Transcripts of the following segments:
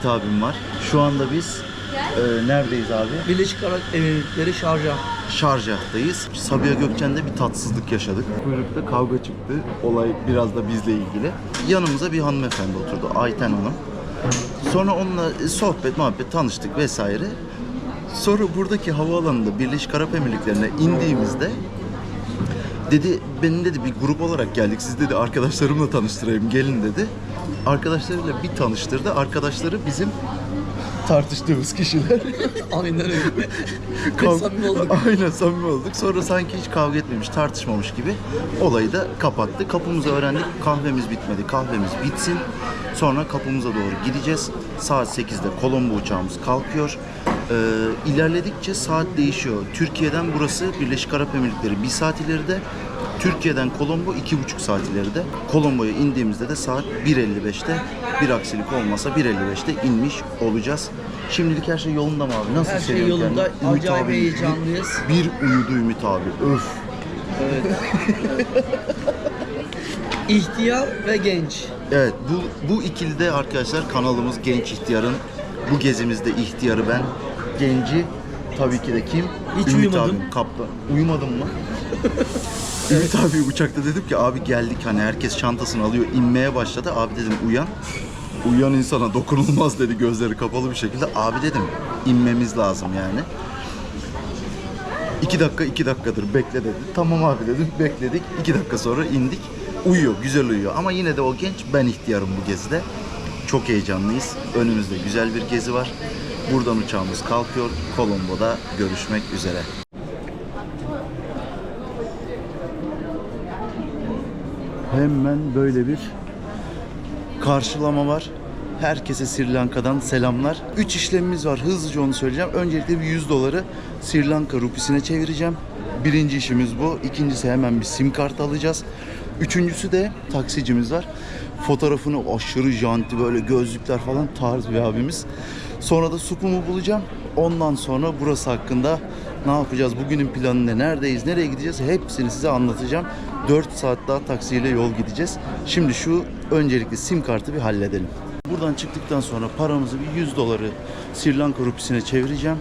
Ümit abim var. Şu anda biz e, neredeyiz abi? Birleşik Arap Emirlikleri Şarjah. Şarjah'tayız. Sabiha Gökçen'de bir tatsızlık yaşadık. Kuyrukta kavga çıktı. Olay biraz da bizle ilgili. Yanımıza bir hanımefendi oturdu. Ayten Hanım. Sonra onunla sohbet, muhabbet, tanıştık vesaire. Sonra buradaki havaalanında Birleşik Arap Emirlikleri'ne indiğimizde dedi benim dedi bir grup olarak geldik siz dedi arkadaşlarımla tanıştırayım gelin dedi. Arkadaşlarıyla bir tanıştırdı. Arkadaşları bizim tartıştığımız kişiler. Aynen öyle. Kav- Samimi olduk. Aynen samimi olduk. Sonra sanki hiç kavga etmemiş, tartışmamış gibi olayı da kapattı. Kapımızı öğrendik. Kahvemiz bitmedi. Kahvemiz bitsin. Sonra kapımıza doğru gideceğiz. Saat 8'de Kolombo uçağımız kalkıyor. Ee, ilerledikçe saat değişiyor. Türkiye'den burası Birleşik Arap Emirlikleri bir saat ileride. Türkiye'den Kolombo iki buçuk saat ileride. Kolombo'ya indiğimizde de saat 1.55'te bir aksilik olmasa 1.55'te inmiş olacağız. Şimdilik her şey yolunda mı abi? Nasıl Her şey hissediyorsun yolunda. kendini? Ümit Acayip abi, heyecanlıyız. Bir, bir uyudu Ümit abi. Öf. İhtiyar ve genç. Evet bu bu ikilide arkadaşlar kanalımız Genç İhtiyar'ın bu gezimizde ihtiyarı ben, genci tabii ki de kim? Hiç Ümit uyumadım. abim, kaptan. Uyumadın mı? Ümit abi uçakta dedim ki abi geldik hani herkes çantasını alıyor inmeye başladı. Abi dedim uyan. Uyuyan insana dokunulmaz dedi gözleri kapalı bir şekilde. Abi dedim inmemiz lazım yani. İki dakika iki dakikadır bekle dedi. Tamam abi dedim bekledik. İki dakika sonra indik. Uyuyor güzel uyuyor ama yine de o genç ben ihtiyarım bu gezide. Çok heyecanlıyız. Önümüzde güzel bir gezi var. Buradan uçağımız kalkıyor. Kolombo'da görüşmek üzere. Hemen böyle bir karşılama var. Herkese Sri Lanka'dan selamlar. 3 işlemimiz var. Hızlıca onu söyleyeceğim. Öncelikle bir 100 doları Sri Lanka rupisine çevireceğim. Birinci işimiz bu. İkincisi hemen bir sim kart alacağız. Üçüncüsü de taksicimiz var. Fotoğrafını aşırı janti böyle gözlükler falan tarz bir abimiz. Sonra da supumu bulacağım. Ondan sonra burası hakkında ne yapacağız, bugünün planı ne, neredeyiz, nereye gideceğiz hepsini size anlatacağım. 4 saat daha taksiyle yol gideceğiz. Şimdi şu öncelikle sim kartı bir halledelim. Buradan çıktıktan sonra paramızı bir 100 doları Sri Lanka rupisine çevireceğim.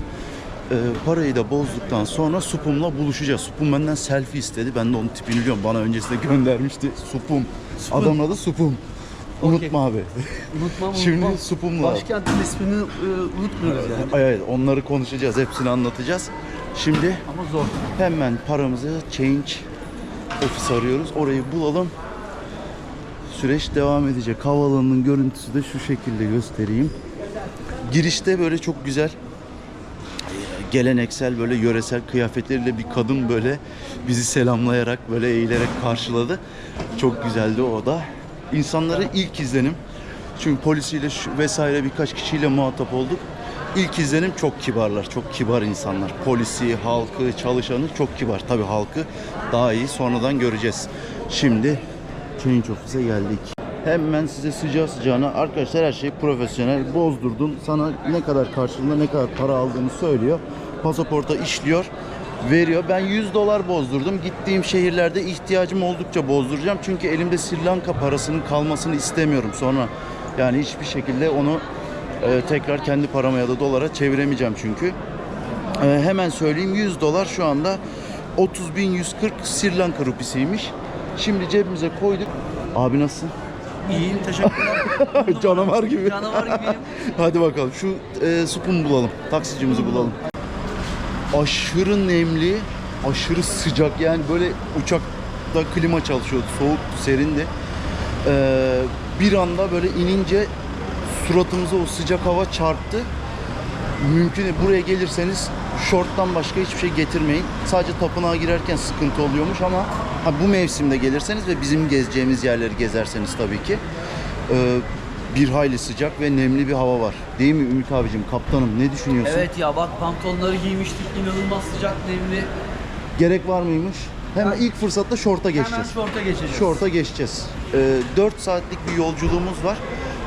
Ee, parayı da bozduktan sonra Supum'la buluşacağız. Supum benden selfie istedi. Ben de onun tipini biliyorum. Bana öncesinde göndermişti. Supum. Supum. Adamın adı Supum. Unutma abi. Unutmam Şimdi unutmam. Supum'la. Başkentin ismini e, unutmuyoruz yani. Ay, Evet, onları konuşacağız. Hepsini anlatacağız. Şimdi Ama zor. Hemen paramızı change ofis arıyoruz. Orayı bulalım. Süreç devam edecek. Havaalanının görüntüsü de şu şekilde göstereyim. Girişte böyle çok güzel geleneksel böyle yöresel kıyafetleriyle bir kadın böyle bizi selamlayarak böyle eğilerek karşıladı. Çok güzeldi o da. İnsanları ilk izlenim. Çünkü polisiyle vesaire birkaç kişiyle muhatap olduk. İlk izlenim çok kibarlar, çok kibar insanlar. Polisi, halkı, çalışanı çok kibar. Tabii halkı daha iyi sonradan göreceğiz. Şimdi Change Office'e geldik. Hemen size sıcağı sıcağına arkadaşlar her şey profesyonel. Bozdurdun. Sana ne kadar karşılığında ne kadar para aldığını söylüyor. Pasaporta işliyor. Veriyor. Ben 100 dolar bozdurdum. Gittiğim şehirlerde ihtiyacım oldukça bozduracağım. Çünkü elimde Sri Lanka parasının kalmasını istemiyorum. Sonra yani hiçbir şekilde onu e, tekrar kendi parama ya da dolara çeviremeyeceğim çünkü. E, hemen söyleyeyim 100 dolar şu anda 30.140 Sri Lanka rupisiymiş. Şimdi cebimize koyduk. Abi nasılsın? İyiyim teşekkürler. Canavar gibi. Canavar gibiyim. Hadi bakalım şu e, supunu bulalım. Taksicimizi bulalım. Aşırı nemli, aşırı sıcak yani böyle uçakta klima çalışıyordu. Soğuktu, serindi. E, bir anda böyle inince suratımıza o sıcak hava çarptı. Mümkün. Buraya gelirseniz şorttan başka hiçbir şey getirmeyin. Sadece tapınağa girerken sıkıntı oluyormuş ama ha, bu mevsimde gelirseniz ve bizim gezeceğimiz yerleri gezerseniz tabii ki e, bir hayli sıcak ve nemli bir hava var. Değil mi Ümit abicim, kaptanım ne düşünüyorsun? Evet ya bak pantolonları giymiştik inanılmaz sıcak nemli. Gerek var mıymış? Hemen ilk fırsatta şorta Hemen geçeceğiz. şorta geçeceğiz. Şorta geçeceğiz. Ee, 4 saatlik bir yolculuğumuz var.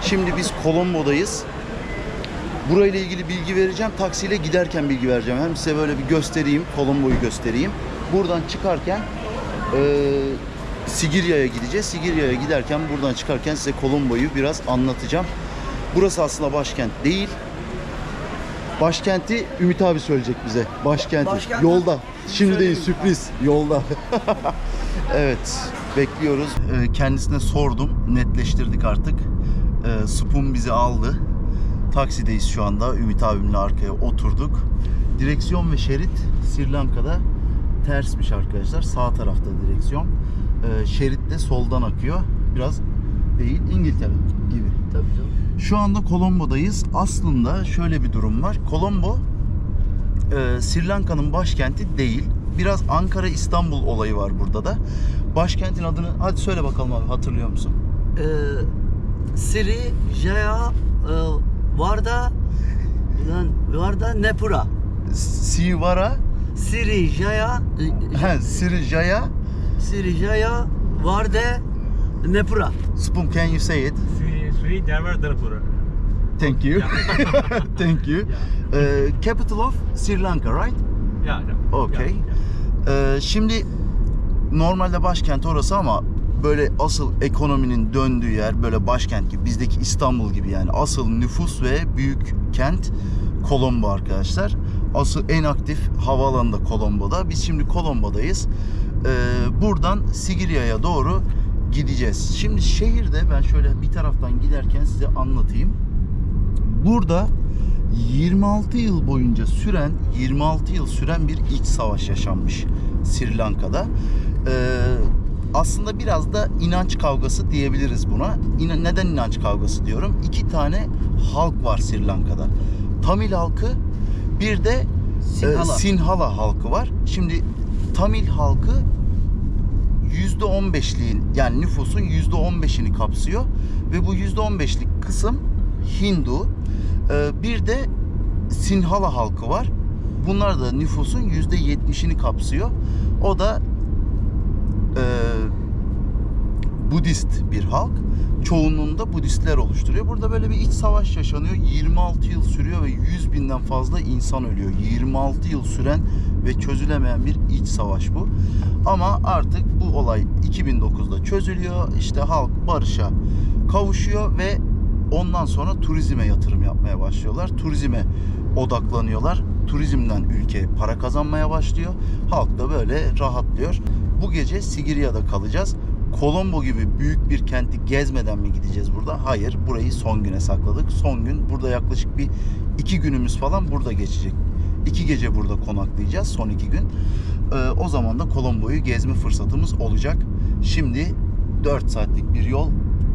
Şimdi biz Kolombo'dayız. Burayla ilgili bilgi vereceğim. Taksiyle giderken bilgi vereceğim. Hem size böyle bir göstereyim, Kolombo'yu göstereyim. Buradan çıkarken ee, Sigirya'ya gideceğiz. Sigirya'ya giderken buradan çıkarken size Kolombo'yu biraz anlatacağım. Burası aslında başkent değil. Başkenti Ümit abi söyleyecek bize. Başkenti. Başkent- Yolda. Şimdi değil sürpriz. Yolda. evet. Bekliyoruz. Ee, Kendisine sordum. Netleştirdik artık. Ee, Spoon bizi aldı. Taksideyiz şu anda. Ümit abimle arkaya oturduk. Direksiyon ve şerit Sri Lanka'da tersmiş arkadaşlar. Sağ tarafta direksiyon. Ee, şerit de soldan akıyor. Biraz değil İngiltere gibi. Tabii canım. Şu anda Kolombo'dayız. Aslında şöyle bir durum var. Kolombo e, Sri Lanka'nın başkenti değil. Biraz Ankara İstanbul olayı var burada da. Başkentin adını hadi söyle bakalım abi hatırlıyor musun? Ee, Sri Jaya e, Varda lan Varda Nepura. Sivara, Sri Jaya e, he, Sri Jaya. Sri Jaya Varde Nepura. Spoon, can you say it? Sri Sri Jayawardhanapura. Thank you. Thank you. E, capital of Sri Lanka, right? Yeah, yeah. Okay. Yeah. Ee, şimdi normalde başkent orası ama böyle asıl ekonominin döndüğü yer böyle başkent gibi bizdeki İstanbul gibi yani asıl nüfus ve büyük kent Kolombo arkadaşlar. Asıl en aktif havaalanı da Kolombo'da. Biz şimdi Kolombo'dayız. Ee, buradan Sigirya'ya doğru gideceğiz. Şimdi şehirde ben şöyle bir taraftan giderken size anlatayım. Burada 26 yıl boyunca süren 26 yıl süren bir iç savaş yaşanmış Sri Lanka'da. Ee, aslında biraz da inanç kavgası diyebiliriz buna. İna- neden inanç kavgası diyorum? İki tane halk var Sri Lanka'da. Tamil halkı bir de Sinhala. e, Sinhala halkı var. Şimdi Tamil halkı %15'liğin yani nüfusun %15'ini kapsıyor ve bu %15'lik kısım Hindu. Ee, bir de Sinhala halkı var. Bunlar da nüfusun %70'ini kapsıyor. O da e, Budist bir halk. Çoğunluğunu da Budistler oluşturuyor. Burada böyle bir iç savaş yaşanıyor. 26 yıl sürüyor ve 100 binden fazla insan ölüyor. 26 yıl süren ve çözülemeyen bir iç savaş bu. Ama artık bu olay 2009'da çözülüyor. İşte halk barışa kavuşuyor ve ondan sonra turizme yatırım yapmaya başlıyorlar. Turizme odaklanıyorlar. Turizmden ülke para kazanmaya başlıyor. Halk da böyle rahatlıyor. Bu gece Sigirya'da kalacağız. Kolombo gibi büyük bir kenti gezmeden mi gideceğiz burada? Hayır. Burayı son güne sakladık. Son gün burada yaklaşık bir iki günümüz falan burada geçecek. İki gece burada konaklayacağız son iki gün. Ee, o zaman da Kolombo'yu gezme fırsatımız olacak. Şimdi 4 saatlik bir yol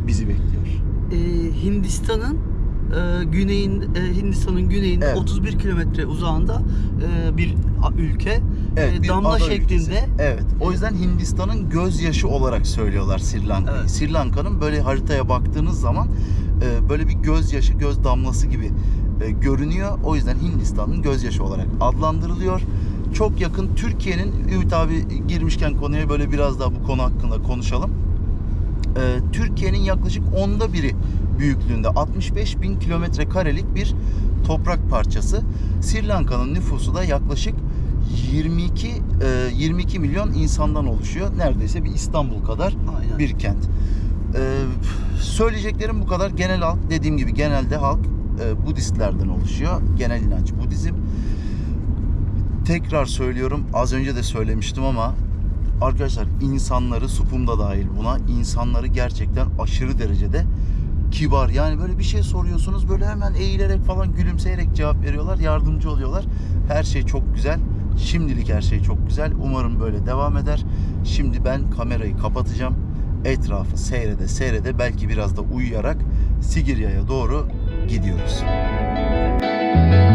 bizi bekliyor. Ee, Hindistan'ın e, güneyin e, Hindistan'ın güneyinde Evet. 31 kilometre uzağında e, bir ülke. Evet, E, damla şeklinde. ülkesi. Evet. O yüzden Hindistan'ın gözyaşı olarak söylüyorlar Sri Lanka'yı. Evet. Sri Lanka'nın böyle haritaya baktığınız zaman e, böyle bir gözyaşı, göz damlası gibi e, görünüyor. O yüzden Hindistan'ın gözyaşı olarak adlandırılıyor. Çok yakın Türkiye'nin Ümit abi girmişken konuya böyle biraz daha bu konu hakkında konuşalım. E, Türkiye'nin yaklaşık onda biri büyüklüğünde 65 bin kilometre karelik bir toprak parçası. Sri Lanka'nın nüfusu da yaklaşık 22 e, 22 milyon insandan oluşuyor. Neredeyse bir İstanbul kadar Aynen. bir kent. E, söyleyeceklerim bu kadar. Genel halk dediğim gibi genelde halk e, Budistlerden oluşuyor. Genel inanç Budizm. Tekrar söylüyorum. Az önce de söylemiştim ama arkadaşlar insanları Supum da dahil buna insanları gerçekten aşırı derecede kibar. Yani böyle bir şey soruyorsunuz böyle hemen eğilerek falan gülümseyerek cevap veriyorlar. Yardımcı oluyorlar. Her şey çok güzel. Şimdilik her şey çok güzel. Umarım böyle devam eder. Şimdi ben kamerayı kapatacağım. Etrafı seyrede seyrede belki biraz da uyuyarak Sigirya'ya doğru gidiyoruz. Hemen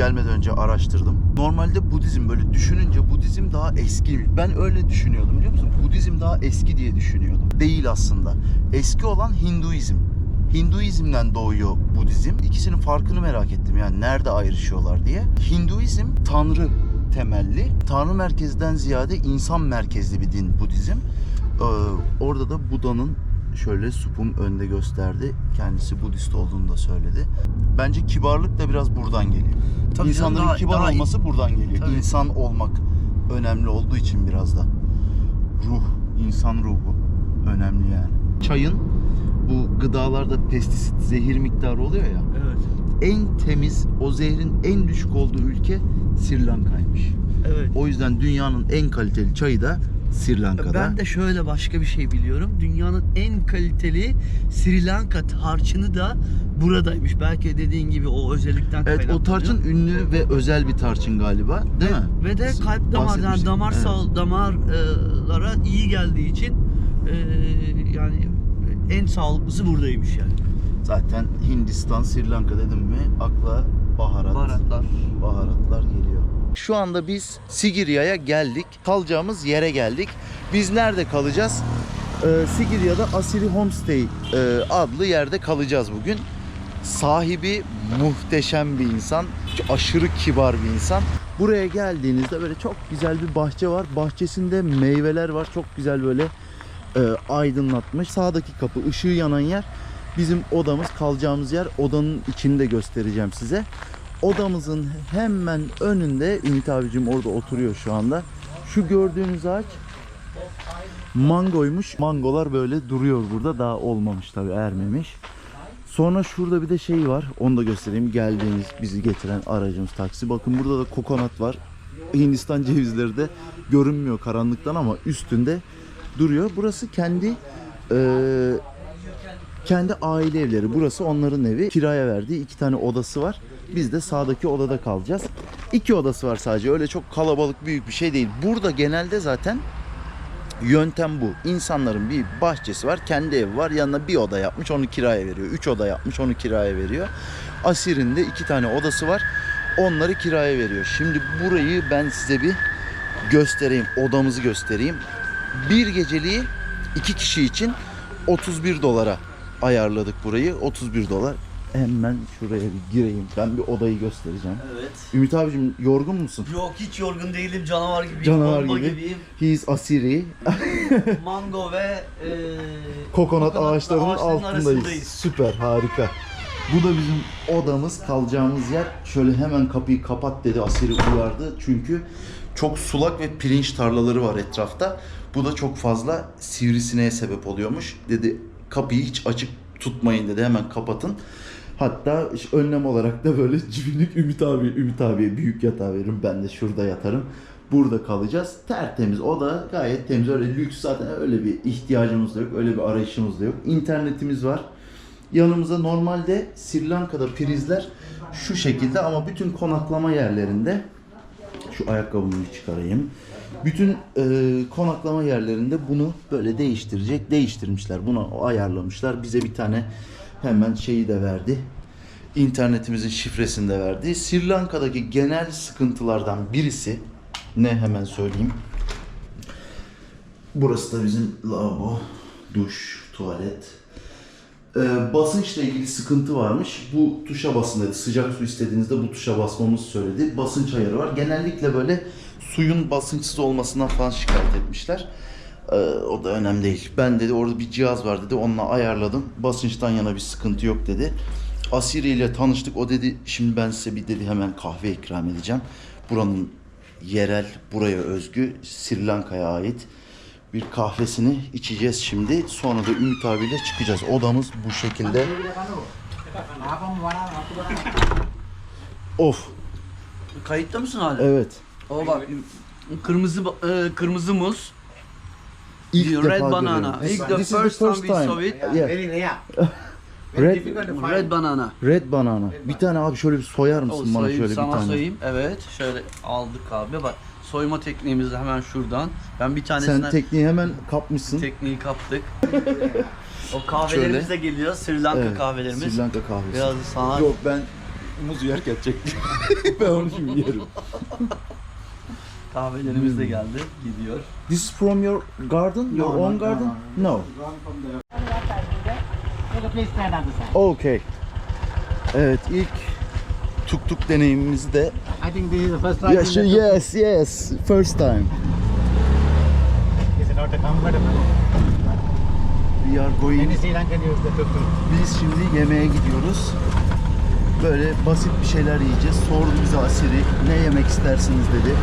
gelmeden önce araştırdım. Normalde Budizm böyle düşününce Budizm daha eski. Ben öyle düşünüyordum biliyor musun? Budizm daha eski diye düşünüyordum. Değil aslında. Eski olan Hinduizm. Hinduizmden doğuyor Budizm. İkisinin farkını merak ettim yani nerede ayrışıyorlar diye. Hinduizm tanrı temelli. Tanrı merkezden ziyade insan merkezli bir din Budizm. Ee, orada da Buda'nın şöyle supum önde gösterdi. Kendisi Budist olduğunu da söyledi. Bence kibarlık da biraz buradan geliyor. Tabii canım, İnsanların daha- kibar daha- olması buradan geliyor. Tabii. İnsan olmak önemli olduğu için biraz da. Ruh, insan ruhu önemli yani. Çayın bu gıdalarda pestisit, zehir miktarı oluyor ya. Evet. En temiz, o zehrin en düşük olduğu ülke Sri Lanka'ymış. Evet. O yüzden dünyanın en kaliteli çayı da Sri Lanka'da. Ben de şöyle başka bir şey biliyorum. Dünyanın en kaliteli Sri Lanka tarçını da buradaymış. Belki dediğin gibi o özellikten Evet o tarçın ünlü ve özel bir tarçın galiba değil ve, mi? Ve de kalp damar yani damar Evet. sağ damarlara iyi geldiği için e, yani en sağlıklısı buradaymış yani. Zaten Hindistan, Sri Lanka dedim mi akla baharat, Baharatlar. baharatlar geliyor. Şu anda biz Sigiria'ya geldik. Kalacağımız yere geldik. Biz nerede kalacağız? Ee, Sigiria'da Asiri Homestay e, adlı yerde kalacağız bugün. Sahibi muhteşem bir insan. Aşırı kibar bir insan. Buraya geldiğinizde böyle çok güzel bir bahçe var. Bahçesinde meyveler var. Çok güzel böyle e, aydınlatmış. Sağdaki kapı ışığı yanan yer bizim odamız kalacağımız yer. Odanın içini de göstereceğim size. Odamızın hemen önünde Ümit abicim orada oturuyor şu anda. Şu gördüğünüz ağaç mangoymuş. Mangolar böyle duruyor burada. Daha olmamış tabii ermemiş. Sonra şurada bir de şey var. Onu da göstereyim. Geldiğimiz bizi getiren aracımız taksi. Bakın burada da kokonat var. Hindistan cevizleri de görünmüyor karanlıktan ama üstünde duruyor. Burası kendi eee, kendi aile evleri. Burası onların evi. Kiraya verdiği iki tane odası var. Biz de sağdaki odada kalacağız. İki odası var sadece. Öyle çok kalabalık büyük bir şey değil. Burada genelde zaten yöntem bu. İnsanların bir bahçesi var, kendi evi var. Yanına bir oda yapmış, onu kiraya veriyor. Üç oda yapmış, onu kiraya veriyor. Asir'in de iki tane odası var. Onları kiraya veriyor. Şimdi burayı ben size bir göstereyim. Odamızı göstereyim. Bir geceliği iki kişi için 31 dolara ayarladık burayı. 31 dolar. Hemen şuraya bir gireyim. Ben bir odayı göstereceğim. Evet. Ümit abicim yorgun musun? Yok hiç yorgun değilim. Canavar gibiyim. Canavar gibi. gibiyim. He is Asiri. Mango ve e, Kokonat kokonat ağaçlarının ağaçların altındayız. arasındayız. Süper, harika. Bu da bizim odamız, kalacağımız yer. Şöyle hemen kapıyı kapat dedi Asiri uyardı. Çünkü çok sulak ve pirinç tarlaları var etrafta. Bu da çok fazla sivrisineğe sebep oluyormuş. Dedi kapıyı hiç açık tutmayın dedi. Hemen kapatın. Hatta önlem olarak da böyle cibinlik Ümit abi, Ümit abiye büyük yatağı veririm. Ben de şurada yatarım. Burada kalacağız. Tertemiz. O da gayet temiz. Öyle lüks zaten öyle bir ihtiyacımız da yok. Öyle bir arayışımız da yok. İnternetimiz var. Yanımıza normalde Sri Lanka'da prizler şu şekilde ama bütün konaklama yerlerinde şu ayakkabımı çıkarayım. Bütün e, konaklama yerlerinde bunu böyle değiştirecek. Değiştirmişler. Bunu ayarlamışlar. Bize bir tane hemen şeyi de verdi. İnternetimizin şifresini de verdi. Sri Lanka'daki genel sıkıntılardan birisi ne hemen söyleyeyim. Burası da bizim lavabo, duş, tuvalet. Ee, basınçla ilgili sıkıntı varmış. Bu tuşa basın dedi. Sıcak su istediğinizde bu tuşa basmamızı söyledi. Basınç ayarı var. Genellikle böyle suyun basınçsız olmasından falan şikayet etmişler. Ee, o da önemli değil. Ben dedi orada bir cihaz var dedi. Onunla ayarladım. Basınçtan yana bir sıkıntı yok dedi. Asiri ile tanıştık. O dedi şimdi ben size bir dedi hemen kahve ikram edeceğim. Buranın yerel, buraya özgü Sri Lanka'ya ait bir kahvesini içeceğiz şimdi. Sonra da Ümit abiyle çıkacağız. Odamız bu şekilde. Of. kayıtta mısın hala? Evet. O bak kırmızı e, kırmızı muz. İlk Red defa banana. görüyorum. İlk the This is first time we saw it. Yeah. Very rare. Red, Difficult to find. Red banana. red banana. Bir tane abi şöyle bir soyar mısın bana soyayım, şöyle bir sana tane? soyayım. Evet. Şöyle aldık abi. Bak soyma tekniğimiz de hemen şuradan. Ben bir tanesine Sen tekniği hemen kapmışsın. tekniği kaptık. O kahvelerimiz de geliyor. Sri Lanka Evet, kahvelerimiz. Sri Lanka kahvesi. Biraz da sana Yok ben muz yerken çektim. ben onu şimdi yerim. Kahvelerimiz Hmm. de geldi. Gidiyor. This is from your garden? Your own garden? No. Okay. Evet ilk tuk tuk deneyimimizi de I think this is the first time. Yeah, sure, yes, yes. First time. Is it not comfortable? We are going. Many Sri Lankan use the tuk-tuk. Biz şimdi yemeğe gidiyoruz. Böyle basit bir şeyler yiyeceğiz. Sordu bize Asiri ne yemek istersiniz dedi.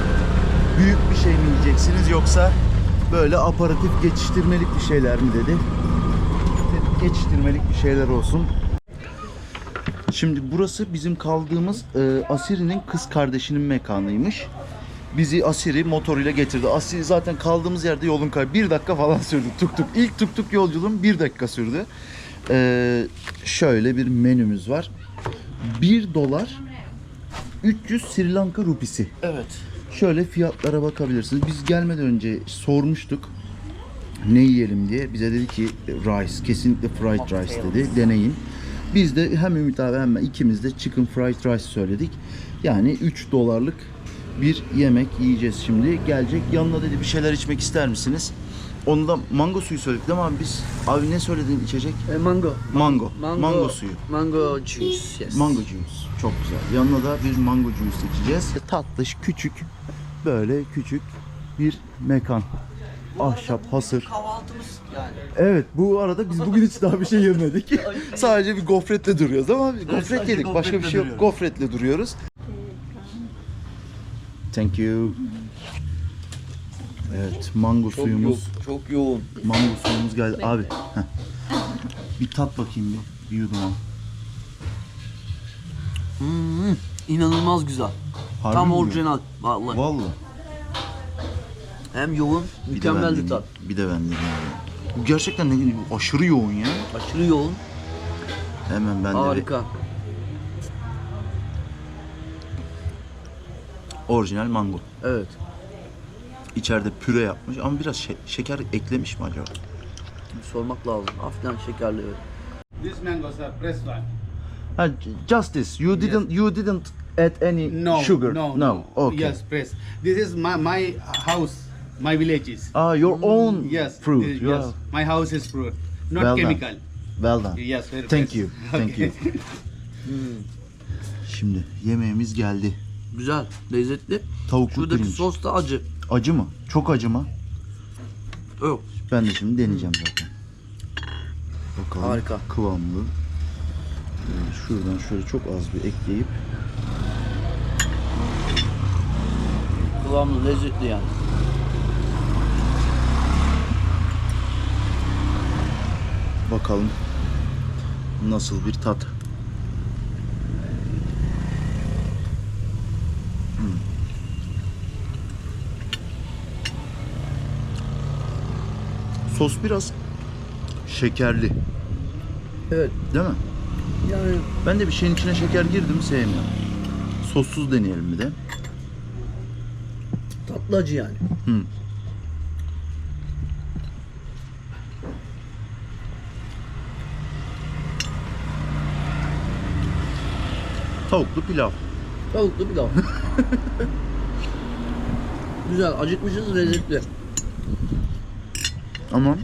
Büyük bir şey mi yiyeceksiniz yoksa böyle aparatif geçiştirmelik bir şeyler mi dedi. Geçiştirmelik bir şeyler olsun. Şimdi burası bizim kaldığımız e, Asiri'nin kız kardeşinin mekanıymış. Bizi Asiri motoruyla getirdi. Asiri zaten kaldığımız yerde yolun kay bir dakika falan sürdü. Tuk tuk. İlk tuk tuk yolculuğum bir dakika sürdü. Ee, şöyle bir menümüz var. 1 dolar 300 Sri Lanka rupisi. Evet. Şöyle fiyatlara bakabilirsiniz. Biz gelmeden önce sormuştuk ne yiyelim diye. Bize dedi ki rice, kesinlikle fried rice dedi. Deneyin. Biz de hem Ümit abi hem ben ikimiz de chicken fried rice söyledik. Yani 3 dolarlık bir yemek yiyeceğiz şimdi. Gelecek. Yanına dedi bir şeyler içmek ister misiniz? Onu da mango suyu söyledik değil mi abi biz? Abi ne söyledin içecek? E, mango. Mango. Mango, suyu. Mango juice. Yes. Mango juice. Çok güzel. Yanına da bir mango juice içeceğiz. Tatlış, küçük, böyle küçük bir mekan. Ahşap, hasır. Kahvaltımız yani. Evet bu arada biz bugün hiç daha bir şey yemedik. Sadece bir gofretle duruyoruz ama gofret sadece yedik. Başka bir şey yok. Gofretle duruyoruz. Thank you. Evet mango Çok suyumuz. yoğun. Çok yoğun. Mango suyumuz geldi. Abi heh. bir tat bakayım bir. Bir yudum al. Hmm, inanılmaz güzel. Harbi Tam mi orijinal. Vallahi. Vallahi. Hem yoğun, Bir de mükemmel bir tat. Bir de ben. Bu Gerçekten ne aşırı yoğun ya. Aşırı yoğun. Hemen ben de bir Harika. orijinal mango. Evet. İçeride püre yapmış ama biraz şe- şeker eklemiş mi acaba? Bir sormak lazım. Hafiften şekerli evet. These mangoes are fresh one. Ha, just this. You didn't you didn't add any No, sugar. no, no. Okay. Yes, fresh. This is my, my house, my villages. Ah, your own Yes, fruit. this- You yes. are- My house is fruit, not Well done. chemical. Well done. Yes, very Thank fresh. you. Thank you. Şimdi yemeğimiz geldi. Güzel, lezzetli. Tavuklu Şuradaki pirinç. sos da acı. Acı mı? Çok acı mı? Yok. Ben de şimdi deneyeceğim zaten. Bakalım. Harika. Kıvamlı. Ee, Şuradan şöyle çok az bir ekleyip Kıvamlı, lezzetli yani. bakalım nasıl bir tat. Hmm. Sos biraz şekerli, Evet. değil mi? Yani Ben de bir şeyin içine şeker girdim sevmiyorum. Sossuz deneyelim bir de. Tatlı acı yani. Hı. Tavuklu pilav. Tavuklu pilav. Güzel, acıkmışız, lezzetli. Ama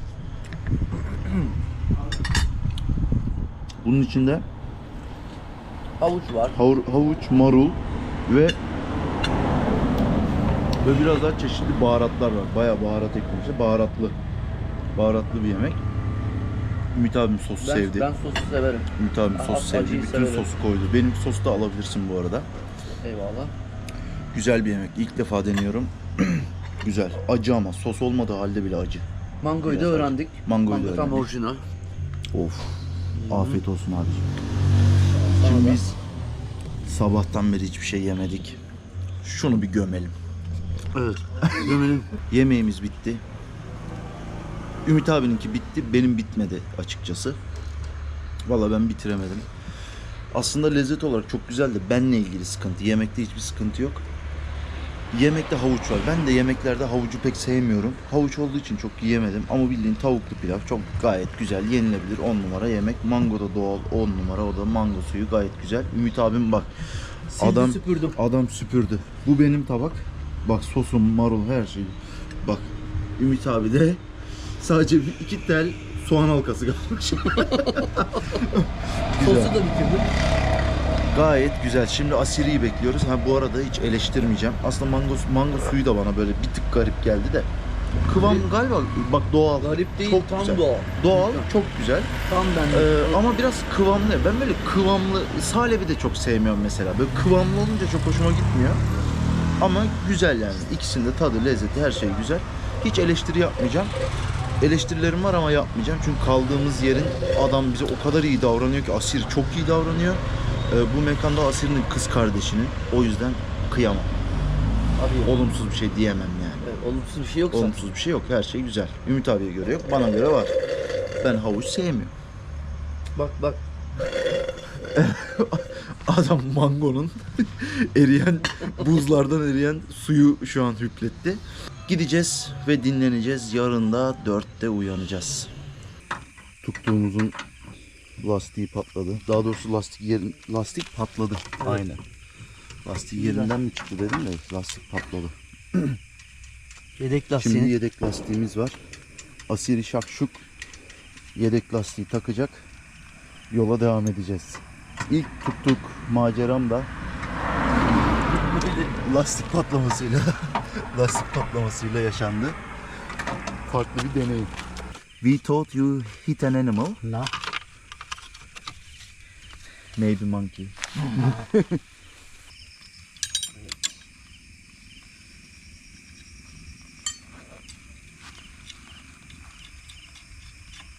bunun içinde Havuç var. hav- havuç, marul ve ve biraz daha çeşitli baharatlar var. Bayağı baharat eklemişler. Baharatlı. Baharatlı bir yemek. Ümit abim sosu Ben, sevdi. ben sosu severim. Ümit abim Aha, sosu sevdi. Bütün severim. sosu koydu. Benim sosu da alabilirsin bu arada. Eyvallah. Güzel bir yemek. İlk defa deniyorum. Güzel. Acı ama sos olmadığı halde bile acı. Mangoyu da acı. öğrendik. Mangoyu da Mango tam öğrendik. orijinal. Of. Afiyet olsun. Sana Şimdi biz sabahtan beri hiçbir şey yemedik. Şunu bir gömelim. Evet. Gömelim. Yemeğimiz bitti. Ümit abininki bitti. Benim bitmedi açıkçası. Valla ben bitiremedim. Aslında lezzet olarak çok güzel de benle ilgili sıkıntı. Yemekte hiçbir sıkıntı yok. Yemekte havuç var. Ben de yemeklerde havucu pek sevmiyorum. Havuç olduğu için çok yiyemedim. Ama bildiğin tavuklu pilav çok gayet güzel. Yenilebilir 10 numara yemek. Mango da doğal 10 numara. O da mango suyu gayet güzel. Ümit abim bak. Sildi Adam süpürdüm. Adam süpürdü. Bu benim tabak. Bak sosum, marul her şey. Bak Ümit abi de sadece bir iki tel soğan halkası kalmış. Sosu da bitirdim. Gayet güzel. Şimdi Asiri'yi bekliyoruz. Ha bu arada hiç eleştirmeyeceğim. Aslında mango, mango suyu da bana böyle bir tık garip geldi de. Kıvam galiba bak doğal. Garip değil, Çok tam güzel. doğal. Doğal, çok güzel. Tam ben. Ee, ama biraz kıvamlı. Ben böyle kıvamlı, salebi de çok sevmiyorum mesela. Böyle kıvamlı olunca çok hoşuma gitmiyor. Ama güzel yani. İkisinin de tadı, lezzeti, her şey güzel. Hiç eleştiri yapmayacağım. Eleştirilerim var ama yapmayacağım. Çünkü kaldığımız yerin adam bize o kadar iyi davranıyor ki Asir çok iyi davranıyor. Ee, bu mekanda Asir'in kız kardeşinin. O yüzden kıyamam. Abi, Olumsuz bir şey diyemem yani. Evet, olumsuz bir şey yoksa. Olumsuz bir şey yok. Her şey güzel. Ümit abiye göre yok. Bana göre var. Ben havuç sevmiyorum. Bak bak. Adam mangonun eriyen buzlardan eriyen suyu şu an hüpletti. Gideceğiz ve dinleneceğiz. Yarın da 4'te uyanacağız. Tuttuğumuzun lastiği patladı. Daha doğrusu lastik yerin lastik patladı. Aynen. Lastik yerinden mi çıktı dedim de lastik patladı. Yedek lastiğini. Şimdi yedek lastiğimiz var. Asiri Şakşuk yedek lastiği takacak. Yola devam edeceğiz. İlk tuttuk maceram da lastik patlamasıyla lastik patlamasıyla yaşandı. Farklı bir deneyim. We thought you hit an animal. Na. Maybe monkey.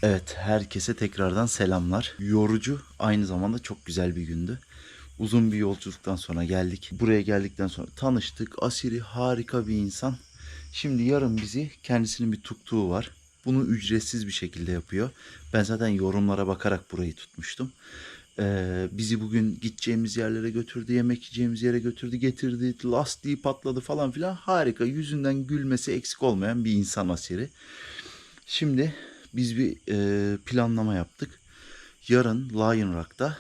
Evet, herkese tekrardan selamlar. Yorucu, aynı zamanda çok güzel bir gündü. Uzun bir yolculuktan sonra geldik. Buraya geldikten sonra tanıştık. Asiri harika bir insan. Şimdi yarın bizi kendisinin bir tuttuğu var. Bunu ücretsiz bir şekilde yapıyor. Ben zaten yorumlara bakarak burayı tutmuştum. Ee, bizi bugün gideceğimiz yerlere götürdü, yemek yiyeceğimiz yere götürdü, getirdi, lastiği patladı falan filan. Harika, yüzünden gülmesi eksik olmayan bir insan Asiri. Şimdi biz bir e, planlama yaptık. Yarın Lion Rock'ta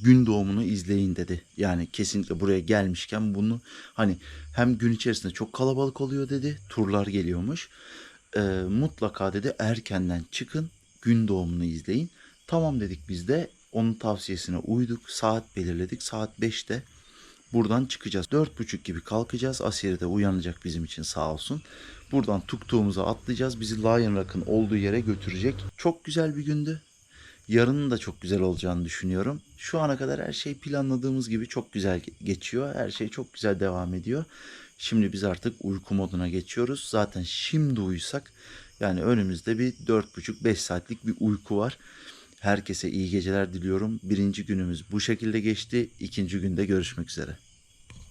gün doğumunu izleyin dedi. Yani kesinlikle buraya gelmişken bunu hani hem gün içerisinde çok kalabalık oluyor dedi. Turlar geliyormuş. E, mutlaka dedi erkenden çıkın gün doğumunu izleyin. Tamam dedik biz de onun tavsiyesine uyduk. Saat belirledik. Saat 5'te Buradan çıkacağız. Dört buçuk gibi kalkacağız. Asiri de uyanacak bizim için sağ olsun. Buradan tuktuğumuza atlayacağız. Bizi Lion Rock'ın olduğu yere götürecek. Çok güzel bir gündü. Yarının da çok güzel olacağını düşünüyorum. Şu ana kadar her şey planladığımız gibi çok güzel ge- geçiyor. Her şey çok güzel devam ediyor. Şimdi biz artık uyku moduna geçiyoruz. Zaten şimdi uyusak yani önümüzde bir 4,5-5 saatlik bir uyku var. Herkese iyi geceler diliyorum. Birinci günümüz bu şekilde geçti. İkinci günde görüşmek üzere.